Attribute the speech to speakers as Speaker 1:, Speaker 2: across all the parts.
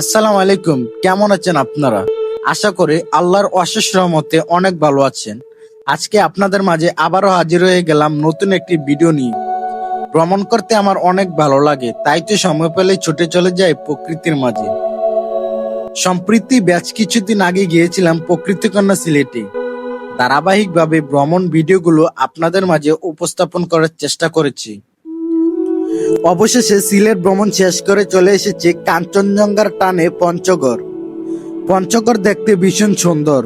Speaker 1: আসসালামু আলাইকুম কেমন আছেন আপনারা আশা করি আল্লাহর অশেষ রহমতে অনেক ভালো আছেন আজকে আপনাদের মাঝে আবারও হাজির হয়ে গেলাম নতুন একটি ভিডিও নিয়ে ভ্রমণ করতে আমার অনেক ভালো লাগে তাই তো সময় পেলে ছুটে চলে যায় প্রকৃতির মাঝে সম্প্রীতি ব্যাচ কিছুদিন আগে গিয়েছিলাম প্রকৃতিকন্যা সিলেটে ধারাবাহিকভাবে ভ্রমণ ভিডিওগুলো আপনাদের মাঝে উপস্থাপন করার চেষ্টা করেছি অবশেষে সিলেট ভ্রমণ শেষ করে চলে এসেছে কাঞ্চনজঙ্ঘার টানে পঞ্চগড় পঞ্চগড় দেখতে ভীষণ সুন্দর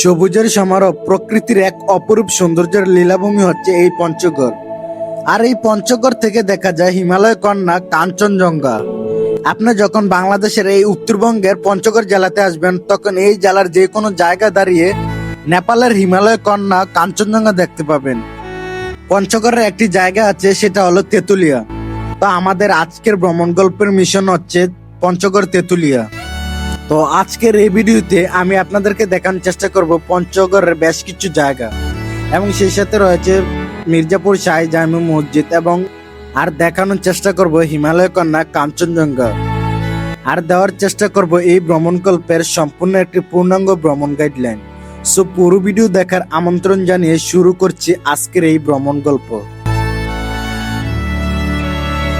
Speaker 1: সবুজের সমারোহ প্রকৃতির এক অপরূপ সৌন্দর্যের লীলাভূমি হচ্ছে এই পঞ্চগড় আর এই পঞ্চগড় থেকে দেখা যায় হিমালয় কন্যা কাঞ্চনজঙ্ঘা আপনি যখন বাংলাদেশের এই উত্তরবঙ্গের পঞ্চগড় জেলাতে আসবেন তখন এই জেলার যে কোনো জায়গা দাঁড়িয়ে নেপালের হিমালয় কন্যা কাঞ্চনজঙ্ঘা দেখতে পাবেন পঞ্চগড়ের একটি জায়গা আছে সেটা হলো তেঁতুলিয়া তো আমাদের আজকের ভ্রমণ গল্পের মিশন হচ্ছে পঞ্চগড় তেঁতুলিয়া তো আজকের এই ভিডিওতে আমি আপনাদেরকে দেখানোর চেষ্টা করব পঞ্চগড়ের বেশ কিছু জায়গা এবং সেই সাথে রয়েছে মির্জাপুর শাহী জামি মসজিদ এবং আর দেখানোর চেষ্টা করব হিমালয় কন্যা কাঞ্চনজঙ্ঘা আর দেওয়ার চেষ্টা করব এই ভ্রমণ গল্পের সম্পূর্ণ একটি পূর্ণাঙ্গ ভ্রমণ গাইডলাইন সো পুরো ভিডিও দেখার আমন্ত্রণ জানিয়ে শুরু করছি আজকের এই ভ্রমণ গল্প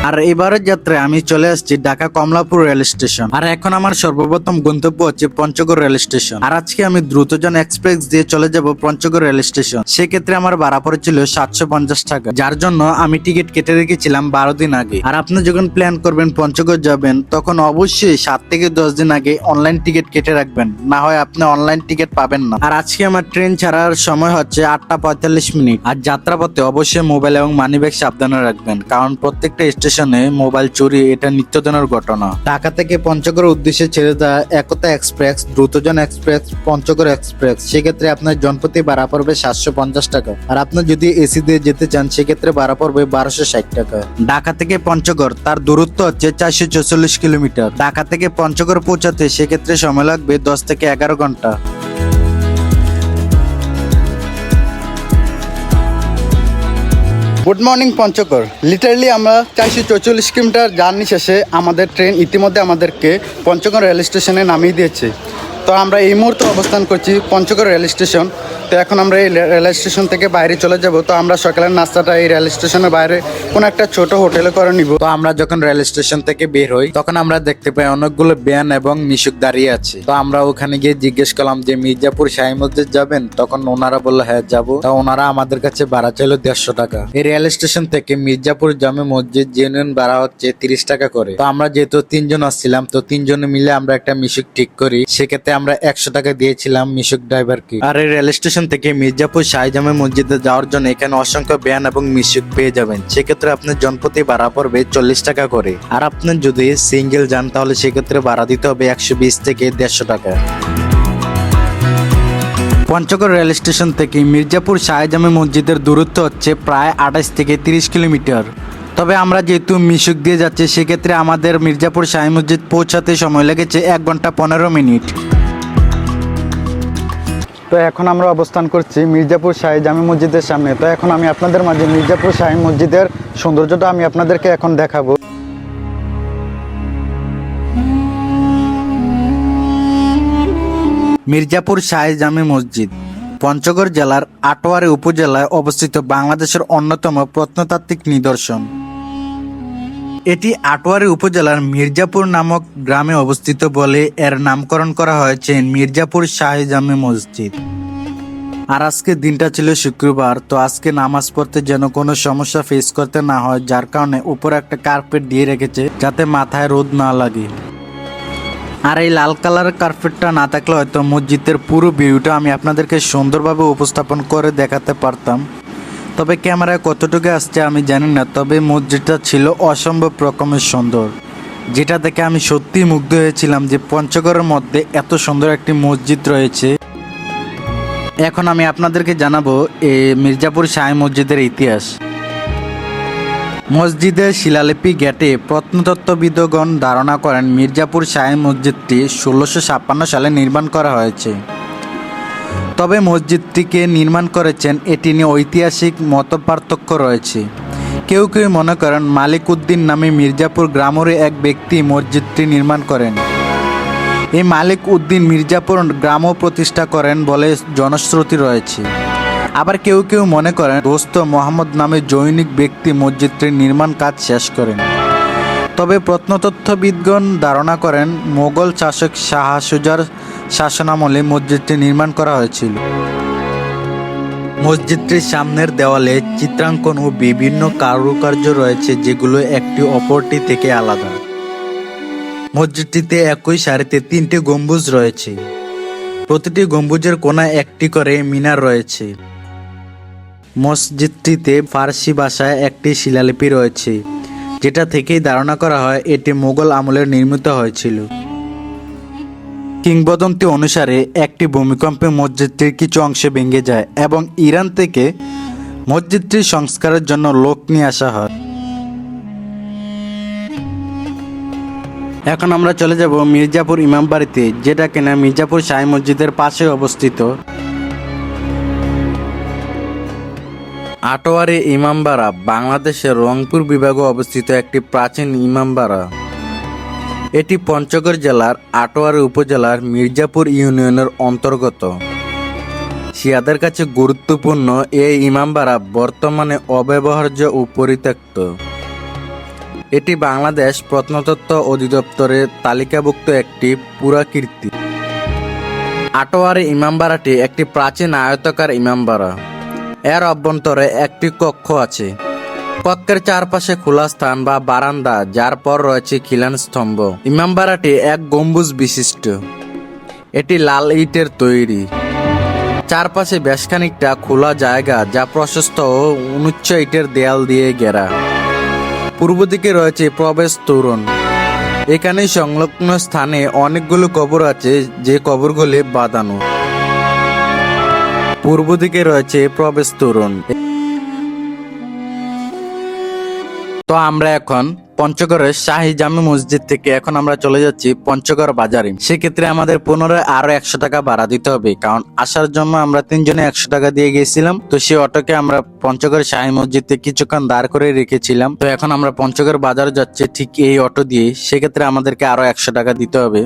Speaker 1: আর এবারের যাত্রায় আমি চলে আসছি ঢাকা কমলাপুর রেল স্টেশন আর এখন আমার সর্বপ্রথম গন্তব্য হচ্ছে পঞ্চগড় রেল স্টেশন আর আজকে আমি দ্রুতজন এক্সপ্রেস দিয়ে চলে যাব পঞ্চগড় রেল স্টেশন সেক্ষেত্রে আমার ভাড়া পড়েছিল সাতশো পঞ্চাশ টাকা যার জন্য আমি টিকিট কেটে রেখেছিলাম বারো দিন আগে আর আপনি যখন প্ল্যান করবেন পঞ্চগড় যাবেন তখন অবশ্যই সাত থেকে দশ দিন আগে অনলাইন টিকিট কেটে রাখবেন না হয় আপনি অনলাইন টিকিট পাবেন না আর আজকে আমার ট্রেন ছাড়ার সময় হচ্ছে আটটা পঁয়তাল্লিশ মিনিট আর যাত্রাপথে অবশ্যই মোবাইল এবং মানি ব্যাগ সাবধানে রাখবেন কারণ প্রত্যেকটা স্টেশন স্টেশনে মোবাইল চুরি এটা নিত্যদিনের ঘটনা ঢাকা থেকে পঞ্চগড় উদ্দেশ্যে ছেড়ে দেওয়া Ekota express Drutajan express Panchagarh express সেক্ষেত্রে আপনার জনপ্রতি ভাড়া পড়বে সাতশো পঞ্চাশ টাকা আর আপনি যদি এসি দিয়ে যেতে চান সেক্ষেত্রে ভাড়া পড়বে বারোশো ষাট টাকা ঢাকা থেকে পঞ্চগড় তার দূরত্ব হচ্ছে চারশো চৌচল্লিশ কিলোমিটার ঢাকা থেকে পঞ্চগড় পৌঁছাতে সেক্ষেত্রে সময় লাগবে দশ থেকে এগারো ঘন্টা গুড মর্নিং পঞ্চগড় লিটারলি আমরা চারশো চৌচল্লিশ কিলোমিটার জার্নি শেষে আমাদের ট্রেন ইতিমধ্যে আমাদেরকে পঞ্চগড় রেল স্টেশনে নামিয়ে দিয়েছে তো আমরা এই মুহূর্তে অবস্থান করছি পঞ্চগড় রেল স্টেশন তো এখন আমরা এই রেল স্টেশন থেকে বাইরে চলে যাব তো আমরা সকালের নাস্তাটা এই রেল স্টেশনের বাইরে কোনো একটা ছোট হোটেলে করে নিব তো আমরা যখন রেল স্টেশন থেকে বের হই তখন আমরা দেখতে পাই অনেকগুলো ব্যান এবং মিশুক দাঁড়িয়ে আছে তো আমরা ওখানে গিয়ে জিজ্ঞেস করলাম যে মির্জাপুর শাহী মসজিদ যাবেন তখন ওনারা বললো হ্যাঁ যাবো তা ওনারা আমাদের কাছে ভাড়া চাইলো দেড়শো টাকা এই রেল স্টেশন থেকে মির্জাপুর জামে মসজিদ ইউনিয়ন ভাড়া হচ্ছে তিরিশ টাকা করে তো আমরা যেহেতু তিনজন আসছিলাম তো তিনজনে মিলে আমরা একটা মিশুক ঠিক করি সেক্ষেত্রে আমরা একশো টাকা দিয়েছিলাম মিশুক ড্রাইভারকে আর এই রেল স্টেশন থেকে মির্জাপুর শাহজামে মসজিদে যাওয়ার জন্য এখানে অসংখ্য ব্যান এবং মিশুক পেয়ে যাবেন সেক্ষেত্রে আপনার জনপ্রতি ভাড়া পড়বে চল্লিশ টাকা করে আর আপনার যদি সিঙ্গেল যান তাহলে সেক্ষেত্রে ভাড়া দিতে হবে একশো বিশ থেকে দেড়শো টাকা পঞ্চগড় রেল স্টেশন থেকে মির্জাপুর শাহজামে মসজিদের দূরত্ব হচ্ছে প্রায় আঠাশ থেকে তিরিশ কিলোমিটার তবে আমরা যেহেতু মিশুক দিয়ে যাচ্ছি সেক্ষেত্রে আমাদের মির্জাপুর শাহী মসজিদ পৌঁছাতে সময় লেগেছে এক ঘন্টা পনেরো মিনিট তো এখন আমরা অবস্থান করছি মির্জাপুর শাহী জামি মসজিদের সামনে তো এখন আমি আপনাদের মাঝে মির্জাপুর শাহী মসজিদের সৌন্দর্যটা আমি আপনাদেরকে এখন দেখাবো মির্জাপুর শাহী জামি মসজিদ পঞ্চগড় জেলার আটোয়ারি উপজেলায় অবস্থিত বাংলাদেশের অন্যতম প্রত্নতাত্ত্বিক নিদর্শন এটি আটোয়ারি উপজেলার মির্জাপুর নামক গ্রামে অবস্থিত বলে এর নামকরণ করা হয়েছে মির্জাপুর শাহজামে মসজিদ আর আজকে দিনটা ছিল শুক্রবার তো আজকে নামাজ পড়তে যেন কোনো সমস্যা ফেস করতে না হয় যার কারণে উপরে একটা কার্পেট দিয়ে রেখেছে যাতে মাথায় রোদ না লাগে আর এই লাল কালার কার্পেটটা না থাকলে হয়তো মসজিদের পুরো ভিউটা আমি আপনাদেরকে সুন্দরভাবে উপস্থাপন করে দেখাতে পারতাম তবে ক্যামেরা কতটুকু আসছে আমি জানি না তবে মসজিদটা ছিল অসম্ভব রকমের সুন্দর যেটা দেখে আমি সত্যি মুগ্ধ হয়েছিলাম যে পঞ্চগড়ের মধ্যে এত সুন্দর একটি মসজিদ রয়েছে এখন আমি আপনাদেরকে জানাবো এ মির্জাপুর সাই মসজিদের ইতিহাস মসজিদের শিলালিপি গেটে প্রত্নতত্ত্ববিদগণ ধারণা করেন মির্জাপুর সাহেব মসজিদটি ষোলোশো সালে নির্মাণ করা হয়েছে তবে মসজিদটিকে নির্মাণ করেছেন এটি নিয়ে ঐতিহাসিক মতপার্থক্য রয়েছে কেউ কেউ মনে করেন মালিক উদ্দিন নামে মির্জাপুর গ্রামেরই এক ব্যক্তি মসজিদটি নির্মাণ করেন এই মালিক উদ্দিন মির্জাপুর গ্রামও প্রতিষ্ঠা করেন বলে জনশ্রুতি রয়েছে আবার কেউ কেউ মনে করেন দোস্ত মোহাম্মদ নামে জৈনিক ব্যক্তি মসজিদটির নির্মাণ কাজ শেষ করেন তবে প্রত্নতত্ত্ববিদগণ ধারণা করেন মোগল শাসক শাহাসুজার শাসনামলে মসজিদটি নির্মাণ করা হয়েছিল মসজিদটির সামনের দেওয়ালে চিত্রাঙ্কন ও বিভিন্ন কারুকার্য রয়েছে যেগুলো একটি অপরটি থেকে আলাদা মসজিদটিতে একই সারিতে তিনটি গম্বুজ রয়েছে প্রতিটি গম্বুজের কোনা একটি করে মিনার রয়েছে মসজিদটিতে ফার্সি ভাষায় একটি শিলালিপি রয়েছে যেটা থেকেই ধারণা করা হয় এটি মোগল আমলে নির্মিত হয়েছিল কিংবদন্তি অনুসারে একটি ভূমিকম্পে মসজিদটির কিছু অংশে ভেঙে যায় এবং ইরান থেকে মসজিদটির সংস্কারের জন্য লোক নিয়ে আসা হয় এখন আমরা চলে যাব মির্জাপুর ইমাম বাড়িতে যেটা কিনা মির্জাপুর সাই মসজিদের পাশে অবস্থিত আটোয়ারি ইমামবাড়া বাংলাদেশের রংপুর বিভাগে অবস্থিত একটি প্রাচীন ইমামবাড়া এটি পঞ্চগড় জেলার আটোয়ারি উপজেলার মির্জাপুর ইউনিয়নের অন্তর্গত শিয়াদের কাছে গুরুত্বপূর্ণ এই ইমামবাড়া বর্তমানে অব্যবহার্য ও পরিত্যক্ত এটি বাংলাদেশ প্রত্নতত্ত্ব অধিদপ্তরের তালিকাভুক্ত একটি পুরাকীর্তি আটোয়ারি ইমামবাড়াটি একটি প্রাচীন আয়তকার ইমামবাড়া এর অভ্যন্তরে একটি কক্ষ আছে কক্ষের চারপাশে খোলা স্থান বা বারান্দা যার পর রয়েছে খিলান স্তম্ভ ইমামবাড়াটি এক গম্বুজ বিশিষ্ট এটি লাল ইটের তৈরি চারপাশে বেশ খানিকটা খোলা জায়গা যা প্রশস্ত ও উনুচ্চ ইটের দেয়াল দিয়ে ঘেরা পূর্ব দিকে রয়েছে প্রবেশ তোরণ এখানে সংলগ্ন স্থানে অনেকগুলো কবর আছে যে কবরগুলি বাঁধানো পূর্ব দিকে রয়েছে প্রবেশ তোরণ তো আমরা এখন পঞ্চগড়ের শাহি জামি মসজিদ থেকে এখন আমরা চলে যাচ্ছি পঞ্চগড় বাজারে সেক্ষেত্রে আমাদের পুনরায় আরো একশো টাকা ভাড়া দিতে হবে কারণ আসার জন্য আমরা তিনজনে একশো টাকা দিয়ে গেছিলাম তো সেই অটোকে আমরা পঞ্চগড় শাহি মসজিদে কিছুক্ষণ দাঁড় করে রেখেছিলাম তো এখন আমরা পঞ্চগড় বাজার যাচ্ছি ঠিক এই অটো দিয়ে সেক্ষেত্রে আমাদেরকে আরো একশো টাকা দিতে হবে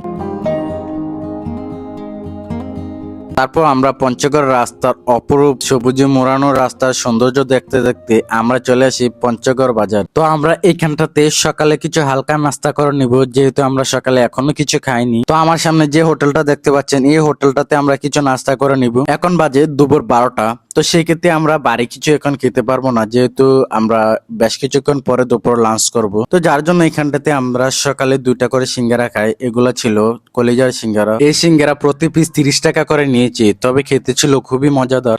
Speaker 1: তারপর আমরা পঞ্চগড় রাস্তার অপরূপ সবুজে মোড়ানো রাস্তার সৌন্দর্য দেখতে দেখতে আমরা চলে আসি পঞ্চগড় বাজার তো আমরা এইখানটাতে সকালে কিছু হালকা নাস্তা করে নিব যেহেতু আমরা সকালে এখনো কিছু খাইনি তো আমার সামনে যে হোটেলটা দেখতে পাচ্ছেন এই হোটেলটাতে আমরা কিছু নাস্তা করে নিব এখন বাজে দুপুর বারোটা তো সেই ক্ষেত্রে আমরা বাড়ি কিছু এখন খেতে পারবো না যেহেতু আমরা বেশ কিছুক্ষণ পরে দুপুর লাঞ্চ করব তো যার জন্য এখানটাতে আমরা সকালে দুইটা করে সিঙ্গারা খাই এগুলো ছিল কলেজার সিঙ্গারা এই সিঙ্গারা প্রতি পিস তিরিশ টাকা করে নিয়েছি তবে খেতে ছিল খুবই মজাদার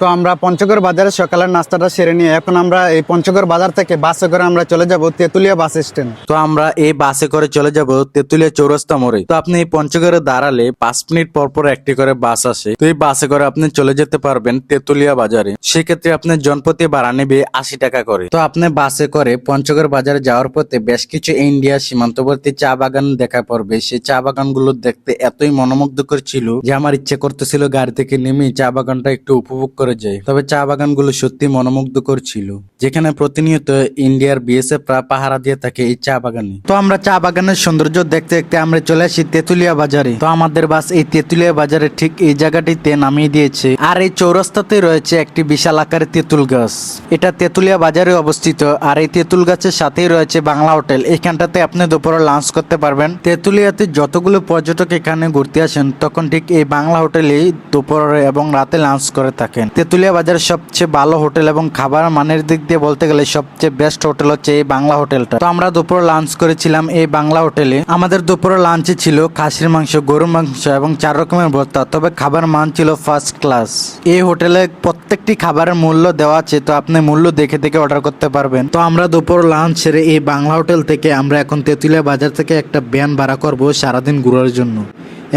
Speaker 1: তো আমরা পঞ্চগড় বাজারে সকালের নাস্তাটা সেরে নিয়ে এখন আমরা এই পঞ্চগড় বাজার থেকে বাসে করে আমরা চলে যাব তেঁতুলিয়া বাস স্ট্যান্ড তো আমরা এই বাসে করে চলে যাব তেঁতুলিয়া চৌরাস্তা মোড়ে তো আপনি এই পঞ্চগড়ে দাঁড়ালে পাঁচ মিনিট পর পর একটি করে বাস আসে তো এই বাসে করে আপনি চলে যেতে পারবেন তেঁতুলিয়া বাজারে সেক্ষেত্রে আপনি জনপতি ভাড়া নেবে আশি টাকা করে তো আপনি বাসে করে পঞ্চগড় বাজারে যাওয়ার পথে বেশ কিছু ইন্ডিয়া সীমান্তবর্তী চা বাগান দেখা পড়বে সেই চা বাগানগুলো দেখতে এতই মনোমুগ্ধ করছিল যে আমার ইচ্ছে করতেছিল গাড়ি থেকে নেমে চা বাগানটা একটু উপভোগ করে করে যায় তবে চা বাগানগুলো সত্যি মনোমুগ্ধকর ছিল যেখানে প্রতিনিয়ত ইন্ডিয়ার বিএসএফরা পাহারা দিয়ে থাকে এই চা বাগানে তো আমরা চা বাগানের সৌন্দর্য দেখতে দেখতে আমরা চলে আসি তেঁতুলিয়া বাজারে তো আমাদের বাস এই তেঁতুলিয়া বাজারে ঠিক এই জায়গাটিতে নামিয়ে দিয়েছে আর এই চৌরাস্তাতে রয়েছে একটি বিশাল আকারের তেঁতুল গাছ এটা তেঁতুলিয়া বাজারে অবস্থিত আর এই তেঁতুল গাছের সাথেই রয়েছে বাংলা হোটেল এখানটাতে আপনি দুপুরে লাঞ্চ করতে পারবেন তেঁতুলিয়াতে যতগুলো পর্যটক এখানে ঘুরতে আসেন তখন ঠিক এই বাংলা হোটেলেই দুপুরে এবং রাতে লাঞ্চ করে থাকেন তেঁতুলিয়া বাজারের সবচেয়ে ভালো হোটেল এবং খাবার মানের দিক দিয়ে বলতে গেলে সবচেয়ে বেস্ট হোটেল হচ্ছে এই বাংলা হোটেলটা তো আমরা দুপুরে লাঞ্চ করেছিলাম এই বাংলা হোটেলে আমাদের দুপুরে লাঞ্চে ছিল খাসির মাংস গরুর মাংস এবং চার রকমের ভর্তা তবে খাবার মান ছিল ফার্স্ট ক্লাস এই হোটেলে প্রত্যেকটি খাবারের মূল্য দেওয়া আছে তো আপনি মূল্য দেখে দেখে অর্ডার করতে পারবেন তো আমরা দুপুর লাঞ্চ সেরে এই বাংলা হোটেল থেকে আমরা এখন তেঁতুলিয়া বাজার থেকে একটা ব্যান ভাড়া করবো সারাদিন ঘুরার জন্য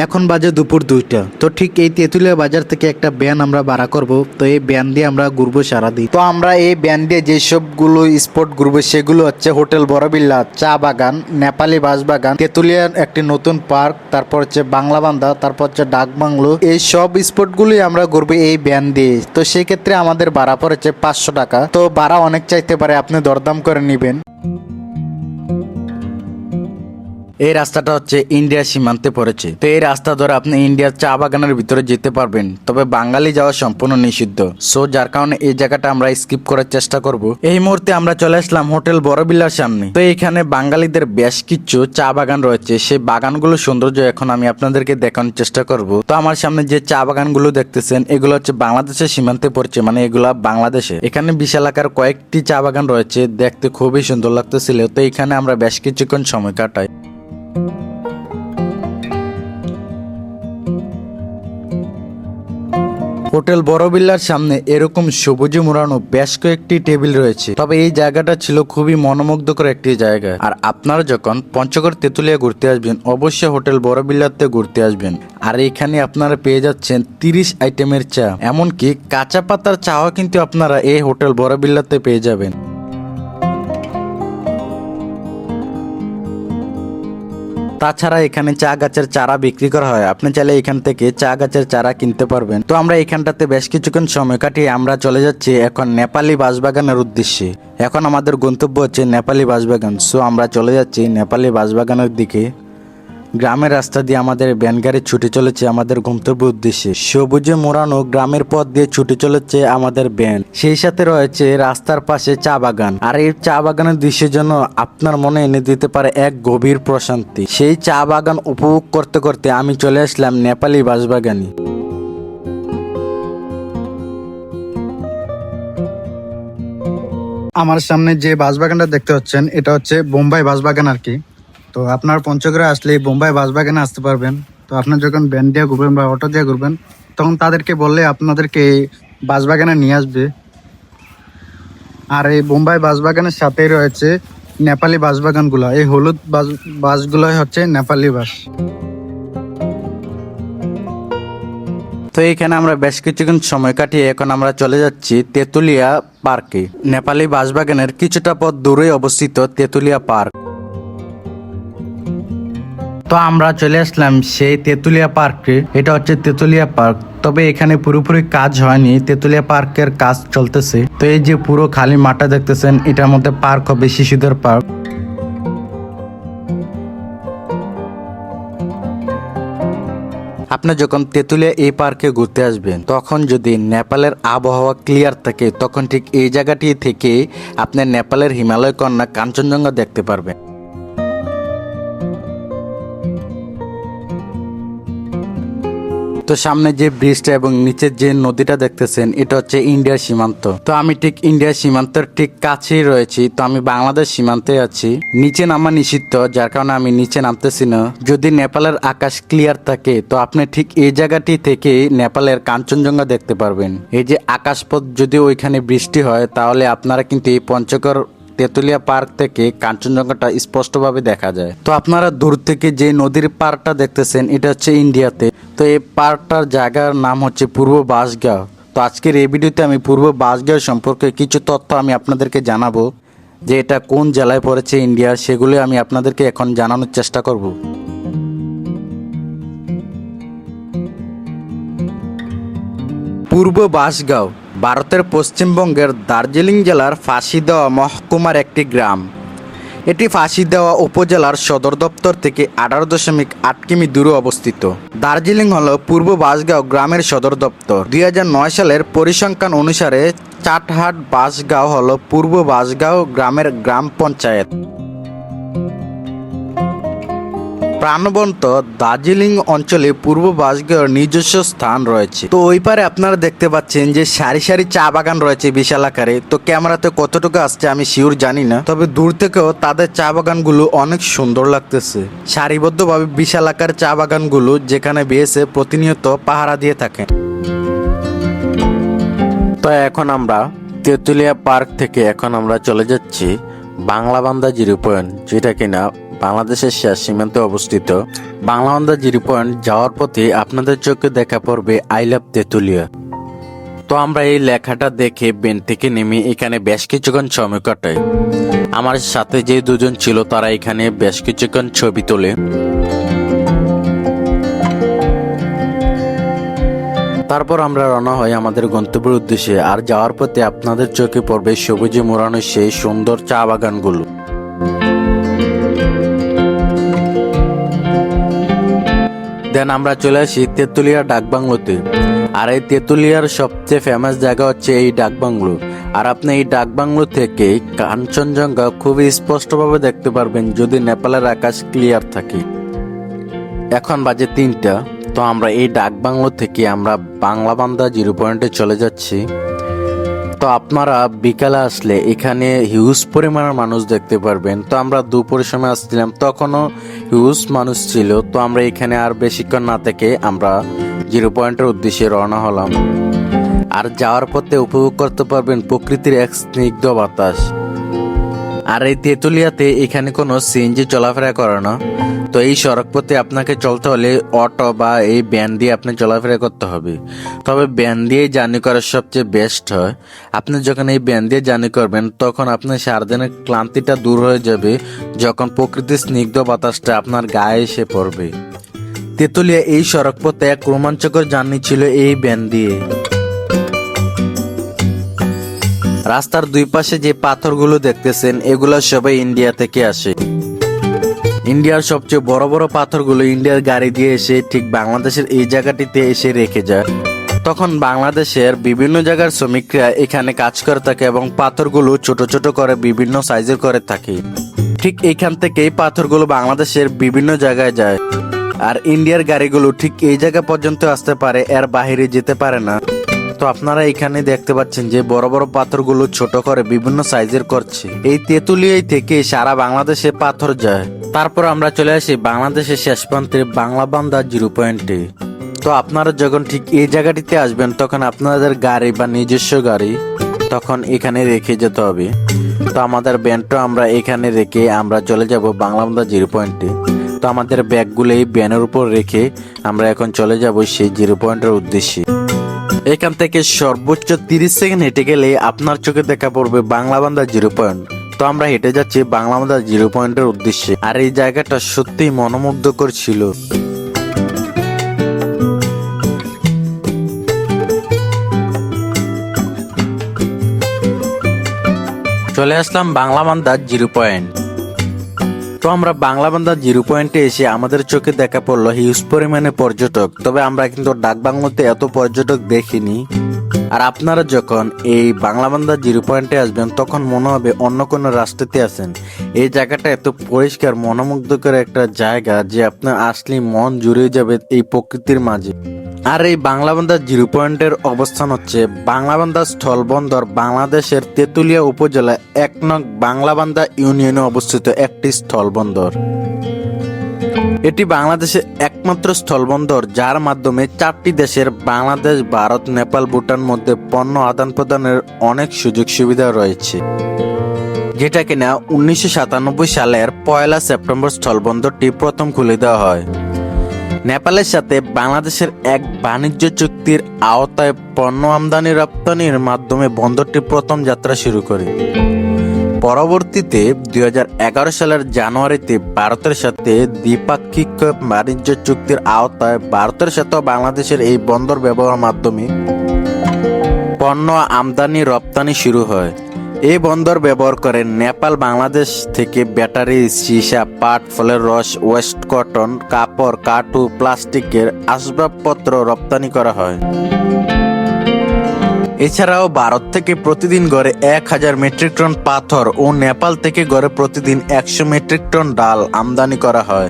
Speaker 1: এখন বাজে দুপুর দুইটা তো ঠিক এই তেঁতুলিয়া বাজার থেকে একটা ব্যান আমরা ভাড়া করব তো এই ব্যান দিয়ে আমরা ঘুরবো সারা দিই তো আমরা এই ব্যান দিয়ে যেসবগুলো স্পট ঘুরবো সেগুলো হচ্ছে হোটেল বড়বিল্লা চা বাগান নেপালি বাস বাগান তেঁতুলিয়ার একটি নতুন পার্ক তারপর হচ্ছে বাংলাবান্ধা তারপর হচ্ছে ডাকবাংলো এই সব স্পটগুলোই আমরা ঘুরবো এই ব্যান দিয়ে তো সেক্ষেত্রে আমাদের ভাড়া পড়েছে পাঁচশো টাকা তো ভাড়া অনেক চাইতে পারে আপনি দরদাম করে নেবেন এই রাস্তাটা হচ্ছে ইন্ডিয়া সীমান্তে পড়েছে তো এই রাস্তা ধরে আপনি ইন্ডিয়ার চা বাগানের ভিতরে যেতে পারবেন তবে বাঙালি যাওয়া সম্পূর্ণ নিষিদ্ধ সো যার কারণে এই জায়গাটা আমরা স্কিপ করার চেষ্টা করব এই মুহূর্তে আমরা চলে আসলাম হোটেল বিলার সামনে তো এখানে বাঙালিদের বেশ কিছু চা বাগান রয়েছে সেই বাগানগুলো সৌন্দর্য এখন আমি আপনাদেরকে দেখানোর চেষ্টা করব তো আমার সামনে যে চা বাগানগুলো দেখতেছেন এগুলো হচ্ছে বাংলাদেশের সীমান্তে পড়ছে মানে এগুলো বাংলাদেশে এখানে বিশাল আকার কয়েকটি চা বাগান রয়েছে দেখতে খুবই সুন্দর লাগতেছিল তো এখানে আমরা বেশ কিছুক্ষণ সময় কাটাই হোটেল বড়বিল্লার সামনে এরকম সবুজে মোড়ানো বেশ কয়েকটি টেবিল রয়েছে তবে এই জায়গাটা ছিল খুবই মনোমুগ্ধকর একটি জায়গা আর আপনারা যখন পঞ্চগড় তেঁতুলিয়া ঘুরতে আসবেন অবশ্যই হোটেল বড়বিল্লাতে ঘুরতে আসবেন আর এখানে আপনারা পেয়ে যাচ্ছেন তিরিশ আইটেমের চা এমনকি কাঁচা পাতার চাও কিন্তু আপনারা এই হোটেল বড়বিল্লাতে পেয়ে যাবেন তাছাড়া এখানে চা গাছের চারা বিক্রি করা হয় আপনি চাইলে এখান থেকে চা গাছের চারা কিনতে পারবেন তো আমরা এখানটাতে বেশ কিছুক্ষণ সময় কাটিয়ে আমরা চলে যাচ্ছি এখন নেপালি বাঁশবাগানের উদ্দেশ্যে এখন আমাদের গন্তব্য হচ্ছে নেপালি বাঁশবাগান সো আমরা চলে যাচ্ছি নেপালি বাঁশবাগানের দিকে গ্রামের রাস্তা দিয়ে আমাদের ব্যানগাড়ি ছুটে চলেছে আমাদের গন্তব্য উদ্দেশ্যে সবুজে মোড়ানো গ্রামের পথ দিয়ে ছুটে চলেছে আমাদের ব্যান সেই সাথে রয়েছে রাস্তার পাশে চা বাগান আর এই চা বাগানের দৃশ্যের যেন আপনার মনে এনে দিতে পারে এক গভীর প্রশান্তি সেই চা বাগান উপভোগ করতে করতে আমি চলে আসলাম নেপালি বাসবাগানি আমার সামনে যে বাসবাগানটা দেখতে হচ্ছেন এটা হচ্ছে বোম্বাই বাসবাগান আর কি তো আপনার পঞ্চগড়ে আসলে বোম্বাই বাসবাগানে আসতে পারবেন তো আপনার যখন ব্যান দিয়ে ঘুরবেন বা অটো দিয়ে ঘুরবেন তখন তাদেরকে বললে আপনাদেরকে বাসবাগানে নিয়ে আসবে আর এই বোম্বাই বাসবাগানের সাথেই রয়েছে নেপালি বাসবাগানগুলো এই হলুদ বাস বাসগুলোই হচ্ছে নেপালি বাস তো এইখানে আমরা বেশ কিছুক্ষণ সময় কাটিয়ে এখন আমরা চলে যাচ্ছি তেঁতুলিয়া পার্কে নেপালি বাসবাগানের কিছুটা পথ দূরে অবস্থিত তেঁতুলিয়া পার্ক তো আমরা চলে আসলাম সেই তেঁতুলিয়া পার্কে এটা হচ্ছে তেঁতুলিয়া পার্ক তবে এখানে পুরোপুরি কাজ হয়নি তেঁতুলিয়া পার্কের কাজ চলতেছে তো এই যে পুরো খালি মাঠটা দেখতেছেন এটার মধ্যে পার্ক হবে শিশুদের পার্ক আপনি যখন তেঁতুলিয়া এই পার্কে ঘুরতে আসবেন তখন যদি নেপালের আবহাওয়া ক্লিয়ার থাকে তখন ঠিক এই জায়গাটি থেকে আপনি নেপালের হিমালয় কন্যা কাঞ্চনজঙ্ঘা দেখতে পারবেন তো সামনে যে ব্রিজটা এবং নিচের যে নদীটা দেখতেছেন এটা হচ্ছে ইন্ডিয়ার সীমান্ত তো আমি ঠিক ইন্ডিয়ার সীমান্তের ঠিক কাছেই রয়েছি তো আমি বাংলাদেশ সীমান্তে আছি নিচে নামা নিষিদ্ধ যার কারণে আমি নিচে নামতেছি না যদি নেপালের আকাশ ক্লিয়ার থাকে তো আপনি ঠিক এই জায়গাটি থেকে নেপালের কাঞ্চনজঙ্ঘা দেখতে পারবেন এই যে আকাশপথ যদি ওইখানে বৃষ্টি হয় তাহলে আপনারা কিন্তু এই পঞ্চকর তেঁতুলিয়া পার্ক থেকে কাঞ্চনজঙ্ঘাটা স্পষ্টভাবে দেখা যায় তো আপনারা দূর থেকে যে নদীর পার্কটা দেখতেছেন এটা হচ্ছে ইন্ডিয়াতে তো এই পার্কটার জায়গার নাম হচ্ছে পূর্ব বাসগাঁও তো আজকের এই ভিডিওতে আমি পূর্ব বাসগাঁও সম্পর্কে কিছু তথ্য আমি আপনাদেরকে জানাবো যে এটা কোন জেলায় পড়েছে ইন্ডিয়া সেগুলো আমি আপনাদেরকে এখন জানানোর চেষ্টা করব পূর্ব বাসগাঁও ভারতের পশ্চিমবঙ্গের দার্জিলিং জেলার ফাঁসিদেওয়া মহকুমার একটি গ্রাম এটি দেওয়া উপজেলার সদর দপ্তর থেকে আঠারো দশমিক আট কিমি দূরে অবস্থিত দার্জিলিং হল পূর্ব বাসগাঁও গ্রামের সদর দপ্তর দুই সালের পরিসংখ্যান অনুসারে চাটহাট বাসগাঁও হল পূর্ব বাসগাঁও গ্রামের গ্রাম পঞ্চায়েত প্রাণবন্ত দার্জিলিং অঞ্চলে পূর্ব বাসগুলোর নিজস্ব স্থান রয়েছে তো ওই পারে আপনারা দেখতে পাচ্ছেন যে সারি সারি চা বাগান রয়েছে বিশাল আকারে তো ক্যামেরাতে কতটুকু আসছে আমি শিওর জানি না তবে দূর থেকেও তাদের চা বাগানগুলো অনেক সুন্দর লাগতেছে সারিবদ্ধভাবে বিশাল আকার চা বাগানগুলো যেখানে বিয়েছে প্রতিনিয়ত পাহারা দিয়ে থাকে তো এখন আমরা তেঁতুলিয়া পার্ক থেকে এখন আমরা চলে যাচ্ছি বাংলা বান্দা জিরো পয়েন্ট যেটা কিনা বাংলাদেশের শেষ সীমান্তে অবস্থিত বাংলা বাংলাবান্ধা জিরো পয়েন্ট যাওয়ার পথে আপনাদের চোখে দেখা পড়বে আই লাভ তেঁতুলিয়া তো আমরা এই লেখাটা দেখে বেন থেকে নেমে এখানে বেশ কিছুক্ষণ সময় কাটাই আমার সাথে যে দুজন ছিল তারা এখানে বেশ কিছুক্ষণ ছবি তোলে তারপর আমরা রওনা হই আমাদের গন্তব্যের উদ্দেশ্যে আর যাওয়ার পথে আপনাদের চোখে পড়বে সবুজে মোড়ানো সেই সুন্দর চা বাগানগুলো দেন আমরা চলে আসি তেঁতুলিয়া ডাকবাংলোতে আর এই তেঁতুলিয়ার সবচেয়ে ফেমাস জায়গা হচ্ছে এই ডাকবাংলো আর আপনি এই ডাকবাংলো থেকে কাঞ্চনজঙ্ঘা খুবই স্পষ্টভাবে দেখতে পারবেন যদি নেপালের আকাশ ক্লিয়ার থাকে এখন বাজে তিনটা তো আমরা এই ডাকবাংলো থেকে আমরা বাংলা বান্দা জিরো পয়েন্টে চলে যাচ্ছি তো আপনারা বিকালে আসলে এখানে হিউজ পরিমাণের মানুষ দেখতে পারবেন তো আমরা দুপুরের সময় আসছিলাম তখনও হিউজ মানুষ ছিল তো আমরা এখানে আর বেশিক্ষণ না থেকে আমরা জিরো পয়েন্টের উদ্দেশ্যে রওনা হলাম আর যাওয়ার পথে উপভোগ করতে পারবেন প্রকৃতির এক স্নিগ্ধ বাতাস আর এই তেঁতুলিয়াতে এখানে কোনো সিএনজি চলাফেরা করে না তো এই সড়ক পথে আপনাকে চলতে হলে অটো বা এই ব্যান দিয়ে আপনি চলাফেরা করতে হবে তবে ব্যান দিয়ে জার্নি করার সবচেয়ে বেস্ট হয় আপনি যখন এই ব্যান দিয়ে জার্নি করবেন তখন আপনার সারাদিনের ক্লান্তিটা দূর হয়ে যাবে যখন প্রকৃতির স্নিগ্ধ বাতাসটা আপনার গায়ে এসে পড়বে তেঁতুলিয়া এই সড়ক পথে এক রোমাঞ্চকর জার্নি ছিল এই ব্যান দিয়ে রাস্তার দুই পাশে যে পাথরগুলো দেখতেছেন এগুলো সবাই ইন্ডিয়া থেকে আসে ইন্ডিয়ার সবচেয়ে বড় বড় পাথরগুলো ইন্ডিয়ার গাড়ি দিয়ে এসে ঠিক বাংলাদেশের এই জায়গাটিতে এসে রেখে যায় তখন বাংলাদেশের বিভিন্ন জায়গার শ্রমিকরা এখানে কাজ করে থাকে এবং পাথরগুলো ছোট ছোট করে বিভিন্ন সাইজের করে থাকে ঠিক এইখান থেকেই পাথরগুলো বাংলাদেশের বিভিন্ন জায়গায় যায় আর ইন্ডিয়ার গাড়িগুলো ঠিক এই জায়গা পর্যন্ত আসতে পারে এর বাহিরে যেতে পারে না তো আপনারা এখানে দেখতে পাচ্ছেন যে বড় বড় পাথরগুলো ছোট করে বিভিন্ন সাইজের করছে এই তেঁতুলিয়াই থেকে সারা বাংলাদেশে পাথর যায় তারপর আমরা চলে আসি বাংলাদেশের শেষ প্রান্তে বাংলা বান্দা জিরো পয়েন্টে তো আপনারা যখন ঠিক এই জায়গাটিতে আসবেন তখন আপনাদের গাড়ি বা নিজস্ব গাড়ি তখন এখানে রেখে যেতে হবে তো আমাদের ব্যানটা আমরা এখানে রেখে আমরা চলে যাব বাংলা বান্দা জিরো পয়েন্টে তো আমাদের ব্যাগগুলো এই ব্যানের উপর রেখে আমরা এখন চলে যাব সেই জিরো পয়েন্টের উদ্দেশ্যে এখান থেকে সর্বোচ্চ তিরিশ সেকেন্ড হেঁটে গেলে আপনার চোখে দেখা পড়বে বাংলা বাংলাবান্ধা জিরো পয়েন্ট তো আমরা হেঁটে যাচ্ছি বাংলা বাংলামাদা জিরো পয়েন্টের উদ্দেশ্যে আর এই জায়গাটা সত্যি মনোমুগ্ধকর ছিল চলে আসলাম বাংলা বান্দার জিরো পয়েন্ট তো আমরা বাংলাবান্ধা জিরো পয়েন্টে এসে আমাদের চোখে দেখা পড়লো হিউজ পরিমাণে পর্যটক তবে আমরা কিন্তু বাংলাতে এত পর্যটক দেখিনি আর আপনারা যখন এই বাংলা বাংলাবান্ধা জিরো পয়েন্টে আসবেন তখন মনে হবে অন্য কোনো রাষ্ট্রেতে আছেন এই জায়গাটা এত পরিষ্কার মনোমুগ্ধকর একটা জায়গা যে আপনার আসলে মন জুড়ে যাবে এই প্রকৃতির মাঝে আর এই বাংলাবান্ধা জিরো পয়েন্টের অবস্থান হচ্ছে বাংলাবান্ধা স্থলবন্দর বাংলাদেশের তেঁতুলিয়া উপজেলা এক নং বান্দা ইউনিয়নে অবস্থিত একটি স্থলবন্দর এটি বাংলাদেশের একমাত্র স্থলবন্দর যার মাধ্যমে চারটি দেশের বাংলাদেশ ভারত নেপাল ভুটান মধ্যে পণ্য আদান প্রদানের অনেক সুযোগ সুবিধা রয়েছে যেটা কিনা উনিশশো সালের পয়লা সেপ্টেম্বর স্থলবন্দরটি প্রথম খুলে দেওয়া হয় নেপালের সাথে বাংলাদেশের এক বাণিজ্য চুক্তির আওতায় পণ্য আমদানি রপ্তানির মাধ্যমে বন্দরটি প্রথম যাত্রা শুরু করে পরবর্তীতে দুই সালের জানুয়ারিতে ভারতের সাথে দ্বিপাক্ষিক বাণিজ্য চুক্তির আওতায় ভারতের সাথে বাংলাদেশের এই বন্দর ব্যবহার মাধ্যমে পণ্য আমদানি রপ্তানি শুরু হয় এই বন্দর ব্যবহার করে নেপাল বাংলাদেশ থেকে ব্যাটারি সিসা পাট ফলের রস ওয়েস্ট কটন কাপড় কাটু প্লাস্টিকের আসবাবপত্র রপ্তানি করা হয় এছাড়াও ভারত থেকে প্রতিদিন গড়ে এক হাজার মেট্রিক টন পাথর ও নেপাল থেকে গড়ে প্রতিদিন একশো মেট্রিক টন ডাল আমদানি করা হয়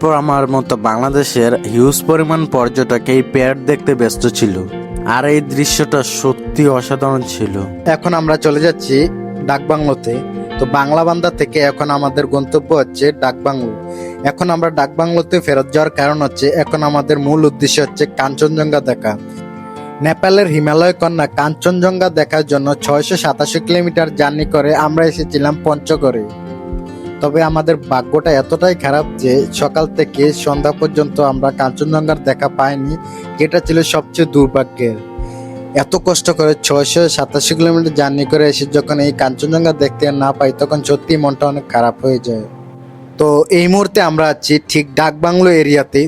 Speaker 1: তারপর আমার মতো বাংলাদেশের হিউজ পরিমাণ পর্যটক এই প্যাড দেখতে ব্যস্ত ছিল আর এই দৃশ্যটা সত্যি অসাধারণ ছিল এখন আমরা চলে যাচ্ছি ডাকবাংলোতে তো বাংলা বান্দা থেকে এখন আমাদের গন্তব্য হচ্ছে ডাকবাংলো এখন আমরা ডাকবাংলোতে ফেরত যাওয়ার কারণ হচ্ছে এখন আমাদের মূল উদ্দেশ্য হচ্ছে কাঞ্চনজঙ্ঘা দেখা নেপালের হিমালয় কন্যা কাঞ্চনজঙ্ঘা দেখার জন্য ছয়শো সাতাশি কিলোমিটার জার্নি করে আমরা এসেছিলাম পঞ্চগড়ে তবে আমাদের ভাগ্যটা এতটাই খারাপ যে সকাল থেকে সন্ধ্যা পর্যন্ত আমরা কাঞ্চনজঙ্ঘার দেখা পাইনি এটা ছিল সবচেয়ে দুর্ভাগ্যের এত কষ্ট করে ছয়শো সাতাশি কিলোমিটার জার্নি করে এসে যখন এই কাঞ্চনজঙ্ঘা দেখতে না পাই তখন সত্যি মনটা অনেক খারাপ হয়ে যায় তো এই মুহূর্তে আমরা আছি ঠিক ডাকবাংলো এরিয়াতে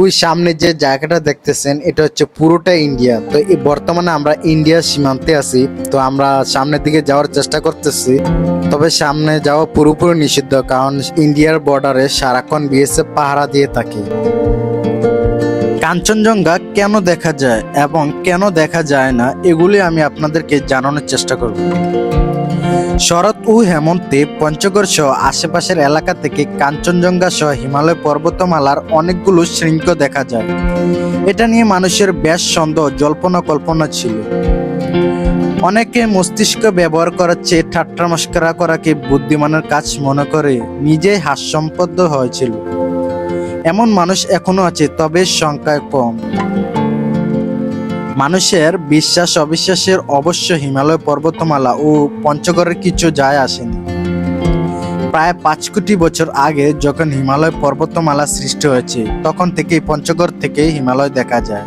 Speaker 1: ওই সামনে যে জায়গাটা দেখতেছেন এটা হচ্ছে পুরোটা ইন্ডিয়া তো বর্তমানে আমরা ইন্ডিয়ার সীমান্তে আছি তো আমরা সামনের দিকে যাওয়ার চেষ্টা করতেছি তবে সামনে যাওয়া পুরোপুরি নিষিদ্ধ কারণ ইন্ডিয়ার বর্ডারে সারাক্ষণ বিএসএফ পাহারা দিয়ে থাকে কাঞ্চনজঙ্ঘা কেন দেখা যায় এবং কেন দেখা যায় না এগুলি আমি আপনাদেরকে জানানোর চেষ্টা করব শরৎ ও হেমন্তে পঞ্চগড় সহ আশেপাশের এলাকা থেকে কাঞ্চনজঙ্ঘা সহ হিমালয় পর্বতমালার অনেকগুলো শৃঙ্গ দেখা যায় এটা নিয়ে মানুষের বেশ সন্দেহ জল্পনা কল্পনা ছিল অনেকে মস্তিষ্ক ব্যবহার করার চেয়ে ঠাট্টা মস্করা করাকে বুদ্ধিমানের কাজ মনে করে নিজেই হাস্যম্পদ হয়েছিল এমন মানুষ এখনও আছে তবে সংখ্যায় কম মানুষের বিশ্বাস অবিশ্বাসের অবশ্য হিমালয় পর্বতমালা ও পঞ্চগড়ের কিছু যায় আসেনি প্রায় পাঁচ কোটি বছর আগে যখন হিমালয় পর্বতমালা সৃষ্টি হয়েছে তখন থেকেই পঞ্চগড় থেকে হিমালয় দেখা যায়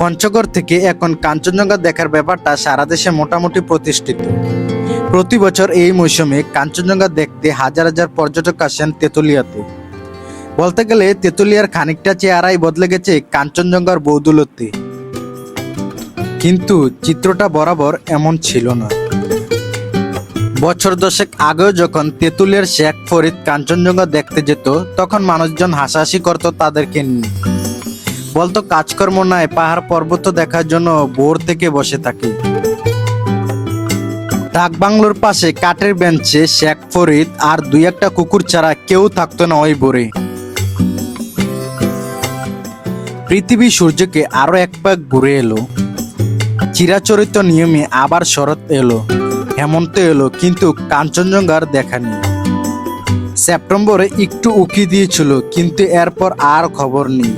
Speaker 1: পঞ্চগড় থেকে এখন কাঞ্চনজঙ্ঘা দেখার ব্যাপারটা সারা দেশে মোটামুটি প্রতিষ্ঠিত প্রতি বছর এই মৌসুমে কাঞ্চনজঙ্ঘা দেখতে হাজার হাজার পর্যটক আসেন তেঁতুলিয়াতে বলতে গেলে তেঁতুলিয়ার খানিকটা চেহারাই বদলে গেছে কাঞ্চনজঙ্ঘার বৌদুলতে কিন্তু চিত্রটা বরাবর এমন ছিল না বছর দশেক আগেও যখন তেঁতুলিয়ার শেখ ফরিদ কাঞ্চনজঙ্ঘা দেখতে যেত তখন মানুষজন হাসাহাসি করত তাদেরকে নিয়ে বলতো কাজকর্ম নাই পাহাড় পর্বত দেখার জন্য বোর থেকে বসে থাকে ডাকবাংলোর পাশে কাঠের বেঞ্চে শেখ ফরিদ আর দুই একটা কুকুর ছাড়া কেউ থাকতো না ওই বোরে পৃথিবী সূর্যকে আরও এক পাক ঘুরে এলো চিরাচরিত নিয়মে আবার শরৎ এলো হেমন্ত এলো কিন্তু কাঞ্চনজঙ্ঘার দেখা নেই সেপ্টেম্বরে একটু উকি দিয়েছিল কিন্তু এরপর আর খবর নেই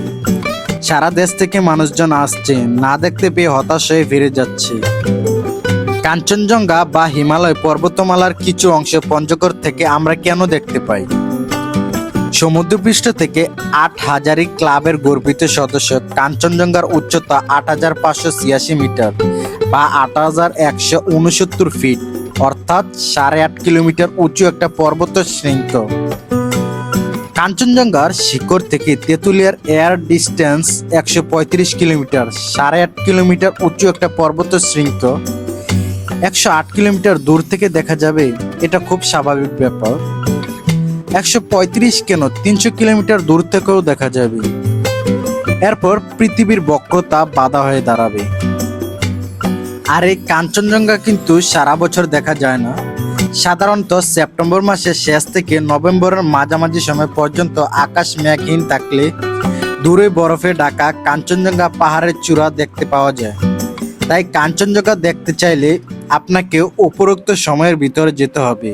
Speaker 1: সারা দেশ থেকে মানুষজন আসছে না দেখতে পেয়ে হতাশ হয়ে ফিরে যাচ্ছে কাঞ্চনজঙ্ঘা বা হিমালয় পর্বতমালার কিছু অংশ পঞ্চগড় থেকে আমরা কেন দেখতে পাই সমুদ্রপৃষ্ঠ থেকে আট হাজারি ক্লাবের গর্বিত সদস্য কাঞ্চনজঙ্ঘার উচ্চতা আট হাজার পাঁচশো ছিয়াশি মিটার বা আট হাজার একশো উনসত্তর ফিট অর্থাৎ সাড়ে আট কিলোমিটার উঁচু একটা পর্বত শৃঙ্খ কাঞ্চনজঙ্ঘার শিকড় থেকে তেঁতুলিয়ার এয়ার ডিস্টেন্স একশো পঁয়ত্রিশ কিলোমিটার সাড়ে আট কিলোমিটার উঁচু একটা পর্বত শৃঙ্খ একশো আট কিলোমিটার দূর থেকে দেখা যাবে এটা খুব স্বাভাবিক ব্যাপার একশো কেন তিনশো কিলোমিটার দূর থেকেও দেখা যাবে এরপর পৃথিবীর বক্রতা বাধা হয়ে দাঁড়াবে আর এই কাঞ্চনজঙ্ঘা কিন্তু সারা বছর দেখা যায় না সাধারণত সেপ্টেম্বর মাসের শেষ থেকে নভেম্বরের মাঝামাঝি সময় পর্যন্ত আকাশ মেঘহীন থাকলে দূরে বরফে ঢাকা কাঞ্চনজঙ্ঘা পাহাড়ের চূড়া দেখতে পাওয়া যায় তাই কাঞ্চনজঙ্ঘা দেখতে চাইলে আপনাকে উপরোক্ত সময়ের ভিতরে যেতে হবে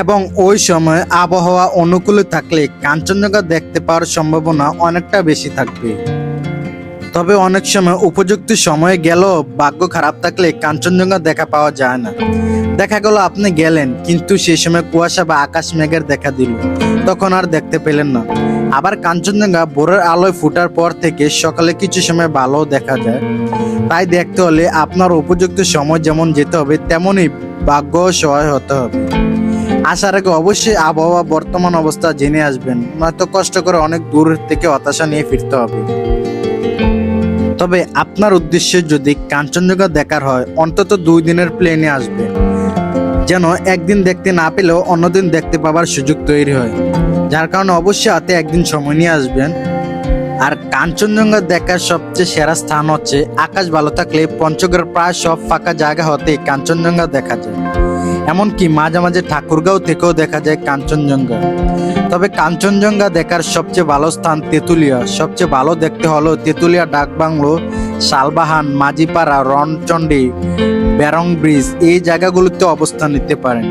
Speaker 1: এবং ওই সময় আবহাওয়া অনুকূলে থাকলে কাঞ্চনজঙ্ঘা দেখতে পাওয়ার সম্ভাবনা অনেকটা বেশি থাকবে তবে অনেক সময় উপযুক্ত সময়ে গেল ভাগ্য খারাপ থাকলে কাঞ্চনজঙ্ঘা দেখা পাওয়া যায় না দেখা গেল আপনি গেলেন কিন্তু সেই সময় কুয়াশা বা আকাশ মেঘের দেখা দিল তখন আর দেখতে পেলেন না আবার কাঞ্চনজঙ্ঘা ভোরের আলোয় ফুটার পর থেকে সকালে কিছু সময় ভালো দেখা যায় তাই দেখতে হলে আপনার উপযুক্ত সময় যেমন যেতে হবে তেমনই ভাগ্য সহায় হতে হবে আশা রাখি অবশ্যই আবহাওয়া বর্তমান অবস্থা জেনে আসবেন নয়তো কষ্ট করে অনেক দূর থেকে হতাশা নিয়ে ফিরতে হবে তবে আপনার উদ্দেশ্যে যদি কাঞ্চনজঙ্ঘা দেখার হয় অন্তত দুই দিনের প্লেনে আসবে যেন একদিন দেখতে না পেলেও অন্যদিন দেখতে পাবার সুযোগ তৈরি হয় যার কারণে অবশ্যই হাতে একদিন সময় নিয়ে আসবেন আর কাঞ্চনজঙ্ঘা দেখার সবচেয়ে সেরা স্থান হচ্ছে আকাশ ভালো থাকলে পঞ্চগড়ের প্রায় সব ফাঁকা জায়গা হতে কাঞ্চনজঙ্ঘা দেখা যায় এমনকি মাঝে মাঝে ঠাকুরগাঁও থেকেও দেখা যায় কাঞ্চনজঙ্ঘা তবে কাঞ্চনজঙ্ঘা দেখার সবচেয়ে ভালো স্থান তেঁতুলিয়া সবচেয়ে ভালো দেখতে হলো তেঁতুলিয়া ডাকবাংলো শালবাহান মাঝিপাড়া রনচণ্ডী ব্যারং ব্রিজ এই জায়গাগুলোতে অবস্থান নিতে পারেন